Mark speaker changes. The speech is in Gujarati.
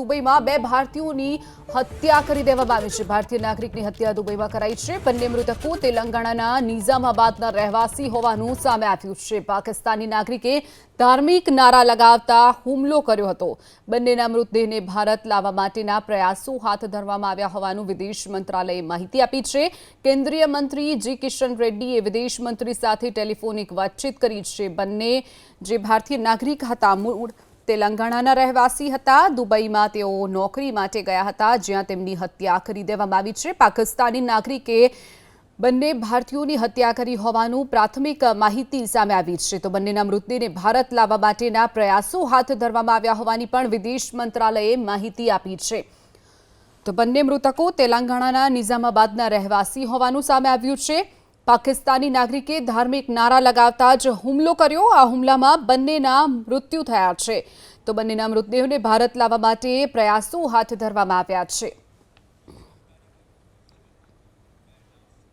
Speaker 1: દુબઈમાં બે ભારતીયોની હત્યા કરી દેવામાં આવી છે. ભારતીય નાગરિકની હત્યા દુબઈમાં કરાઈ છે. બંને મૃતકો તેલંગાણાના નિઝામાબાદના રહેવાસી હોવાનું સામે આવ્યું છે. પાકિસ્તાની નાગરિકે ધાર્મિક નારા લગાવતા હુમલો કર્યો હતો. બંનેના મૃતદેહને ભારત લાવવા માટેના પ્રયાસો હાથ ધરવામાં આવ્યા હોવાનું વિદેશ મંત્રાલયે માહિતી આપી છે. કેન્દ્રીય મંત્રી જી કિશન રેડ્ડીએ વિદેશ મંત્રી સાથે ટેલિફોનિક વાતચીત કરી છે. બંને જે ભારતીય નાગરિક હતા, મૂળ તેલંગાણાના રહેવાસી હતા. દુબઈમાં તેઓ નોકરી માટે ગયા હતા, જ્યાં તેમની હત્યા કરી દેવામાં આવી છે. પાકિસ્તાની નાગરિકે બંને ભારતીયોની હત્યા કરી હોવાનું પ્રાથમિક માહિતી સામે આવી છે. તો બંનેના મૃતદેહને ભારત લાવવા માટેના પ્રયાસો હાથ ધરવામાં આવ્યા હોવાની પણ વિદેશ મંત્રાલયે માહિતી આપી છે. તો બંને મૃતકો તેલંગાણાના નિઝામાબાદના રહેવાસી હોવાનું સામે આવ્યું છે. પાકિસ્તાની નાગરિકે ધાર્મિક નારા લગાવતા જ હુમલો કર્યો. આ હુમલામાં બંનેના મૃત્યુ થયા છે. તો બંનેના મૃતદેહોને ભારત લાવવા માટે પ્રયાસો હાથ ધરવામાં આવ્યા છે.